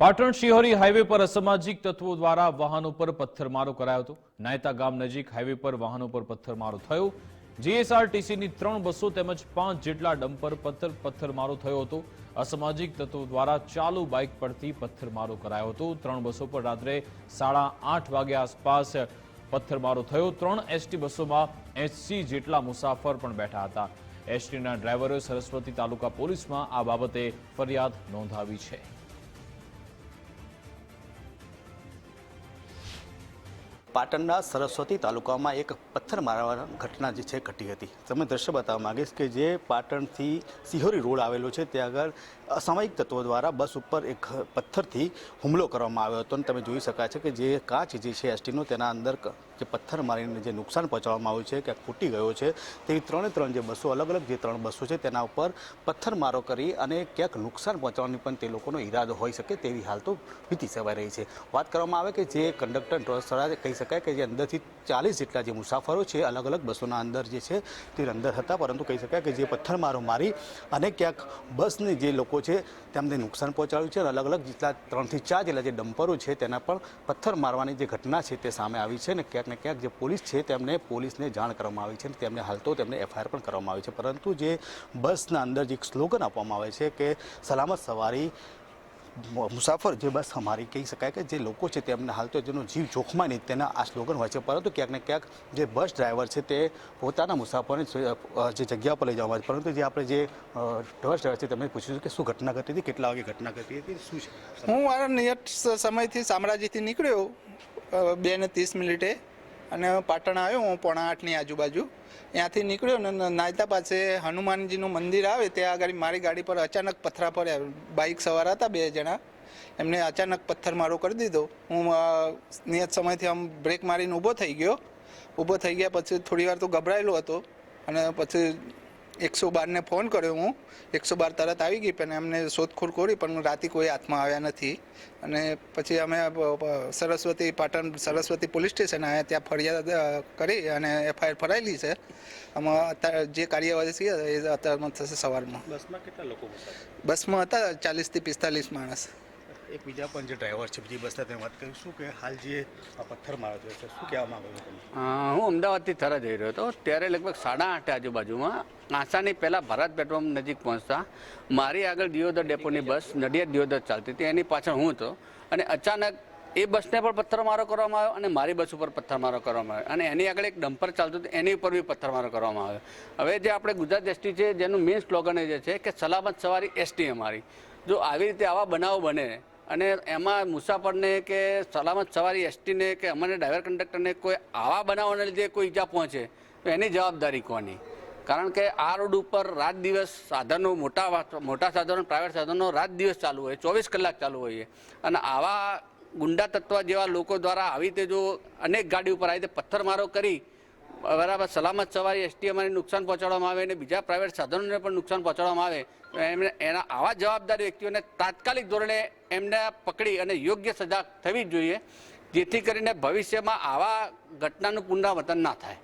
Patan Shihori highway પર અસામાજિક તત્વો દ્વારા વાહનો પર પથ્થરમારો કરાયો હતો. નાયતા ગામ નજીક હાઈવે પર વાહનો પર પથ્થરમારો થયો. જીએસઆરટીસીની ત્રણ બસો તેમજ પાંચ જેટલા ડમ્પર પથ્થર, પથ્થરમારો થયો હતો. અસામાજિક તત્વો દ્વારા ચાલુ બાઇક પરથી પથ્થરમારો કરાયો હતો. ત્રણ બસો પર રાત્રે સાડા આઠ વાગ્યા આસપાસ પથ્થરમારો થયો. ત્રણ એસટી બસોમાં એસી જેટલા મુસાફર પણ બેઠા હતા. એસટીના ડ્રાઈવરોએ સરસ્વતી તાલુકા પોલીસમાં આ બાબતે ફરિયાદ નોંધાવી છે. પાટણના સરસ્વતી તાલુકામાં એક પથ્થર મારવાની ઘટના જે છે, ઘટી હતી. તમે દ્રશ્ય બતાવવા માંગીશ કે જે પાટણથી સિહોરી રોડ આવેલો છે, ત્યાં આગળ અસામયિક તત્વો દ્વારા બસ ઉપર એક પથ્થરથી હુમલો કરવામાં આવ્યો હતો અને તમે જોઈ શકાય છે કે જે કાચ જે છે એસટીનો તેના અંદર જે પથ્થર મારીને જે નુકસાન પહોંચાડવામાં આવ્યું છે, ક્યાંક ફૂટી ગયો છે, તેવી ત્રણે ત્રણ જે બસો, અલગ અલગ જે ત્રણ બસો છે તેના ઉપર પથ્થરમારો કરી અને ક્યાંક નુકસાન પહોંચાડવાની પણ તે લોકોનો ઈરાદો હોઈ શકે તેવી હાલ તો વીતી સેવાઈ રહી છે. વાત કરવામાં આવે કે જે કંડક્ટર ડ્રોસરા કહી શકાય કે જે અંદરથી ચાલીસ જેટલા જે મુસાફરો છે, અલગ અલગ બસોના અંદર જે છે તે અંદર હતા, પરંતુ કહી શકાય કે જે પથ્થરમારો મારી અને ક્યાંક બસને જે લોકો છે તેમને નુકસાન પહોંચાડ્યું છે અને અલગ અલગ જેટલા ત્રણથી ચાર જેટલા જે ડમ્પરો છે, તેના પણ પથ્થર મારવાની જે ઘટના છે, તે સામે આવી છે અને ક્યાંક ને ક્યાંક જે પોલીસ છે, તેમને પોલીસને જાણ કરવામાં આવી છે અને તેમને હાલ તો તેમને એફઆઈઆર પણ કરવામાં આવી છે. પરંતુ જે બસના અંદર જે સ્લોગન આપવામાં આવે છે કે, સલામત સવારી મુસાફર જે બસ અમારી કહી શકાય કે જે લોકો છે તેમને હાલ તો જેનો જીવ જોખમાં નહીં તેના આ સ્લોગન હોય છે. પરંતુ ક્યાંક ને ક્યાંક જે બસ ડ્રાઈવર છે તે પોતાના મુસાફરને જે જગ્યા પર લઈ જવામાં છે પરંતુ જે આપણે જે બસ ડ્રાઈવર છે તેમને પૂછ્યું કે શું ઘટના ઘટી હતી, કેટલા વાગે ઘટના ઘટી હતી, શું છે? હું મારા નિયત સમયથી શામળાજીથી નીકળ્યો બે ને ત્રીસ મિનિટે. અને પાટણ આવ્યો હું પોણા આઠની આજુબાજુ. ત્યાંથી નીકળ્યો ને નાયતા પાસે હનુમાનજીનું મંદિર આવે, ત્યાં આગળ મારી ગાડી પર અચાનક પથરા પડ્યા. બાઇક સવાર હતા બે જણા. એમને અચાનક પથ્થર મારો કરી દીધો. હું નિયત સમયથી આમ બ્રેક મારીને ઊભો થઈ ગયો. ઊભો થઈ ગયા પછી થોડી વાર તો ગભરાયેલો હતો અને પછી એકસો બારને ફોન કર્યો હું. એકસો બાર તરત આવી ગઈ પણ એમને શોધખોળ કરી પણ રાતે કોઈ હાથમાં આવ્યા નથી. અને પછી અમે સરસ્વતી પાટણ સરસ્વતી પોલીસ સ્ટેશન આવ્યા ત્યાં ફરિયાદ કરી અને એફઆઈઆર ફરાયેલી છે. આમાં અત્યારે જે કાર્યવાહી છે એ અત્યારમાં થશે સવારમાં. બસમાં કેટલા લોકો બસમાં હતા ચાલીસથી પિસ્તાલીસ માણસ. એક બીજા પણ જે ડ્રાઈવર છે બીજી બસના તેને વાત કરી. શું કે હાલ જે આ પથ્થર મારો છે શું કહેવા માંગો છો હું અમદાવાદથી થરા જઈ રહ્યો હતો. ત્યારે લગભગ સાડા આઠ આજુબાજુમાં આસાની પહેલાં ભારત પેટ્રોલ નજીક પહોંચતા મારી આગળ દિયોદર ડેપોની બસ, નડિયાદ દિયોદર ચાલતી હતી. એની પાછળ હું હતો. અને અચાનક એ બસને પણ પથ્થરમારો કરવામાં આવ્યો અને મારી બસ ઉપર પથ્થરમારો કરવામાં આવ્યો. અને એની આગળ એક ડમ્પર ચાલતું હતું, એની ઉપર બી પથ્થરમારો કરવામાં આવ્યો. હવે જે આપણે ગુજરાત એસટી છે, જેનું મેઇન સ્લોગન જે છે કે સલામત સવારી એસટી અમારી જો આવી રીતે આવા બનાવો બને અને એમાં મુસાફરને કે સલામત સવારી એસટીને કે અમારે ડ્રાઈવર કંડક્ટરને કોઈ આવા બનાવવાને લીધે કોઈ ઈજા પહોંચે, તો એની જવાબદારી કોની? કારણ કે આ રોડ ઉપર રાત દિવસ સાધનો, મોટા મોટા સાધનો પ્રાઇવેટ સાધનો રાત દિવસ ચાલુ હોય, ચોવીસ કલાક ચાલુ હોય. અને આવા ગુંડા તત્વ જેવા લોકો દ્વારા આવી રીતે જો અનેક ગાડી ઉપર આવી રીતે પથ્થરમારો કરી બરાબર, સલામત સવારી એસટી અમારે નુકસાન પહોંચાડવામાં આવે અને બીજા પ્રાઇવેટ સાધનોને પણ નુકસાન પહોંચાડવામાં આવે એમને એના આવા જવાબદાર વ્યક્તિઓને તાત્કાલિક ધોરણે એમને પકડી અને યોગ્ય સજા થવી જોઈએ, જેથી કરીને ભવિષ્યમાં આવા ઘટનાનું પુનરાવર્તન ના થાય.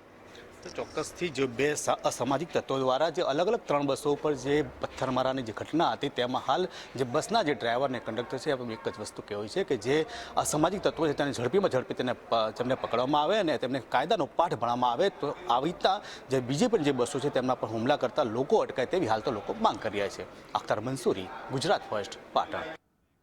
ચોક્કસથી જે બે અસામાજિક તત્વો દ્વારા જે અલગ અલગ ત્રણ બસો ઉપર જે પથ્થરમારાની જે ઘટના હતી, તેમાં હાલ જે બસના જે ડ્રાઈવર ને કંડક્ટર છે, એમ એક જ વસ્તુ કહેવાય છે કે જે અસામાજિક તત્વો છે, તેને ઝડપીમાં ઝડપી તેને તેમને પકડવામાં આવે અને તેમને કાયદાનો પાઠ ભણવામાં આવે, તો આવી રીતના જે બીજી પણ જે બસો છે, તેમના પર હુમલા કરતા લોકો અટકાય તેવી હાલ તો લોકો માંગ કરી રહ્યા છે. અખ્તર મંસૂરી, ગુજરાત ફર્સ્ટ, પાટણ.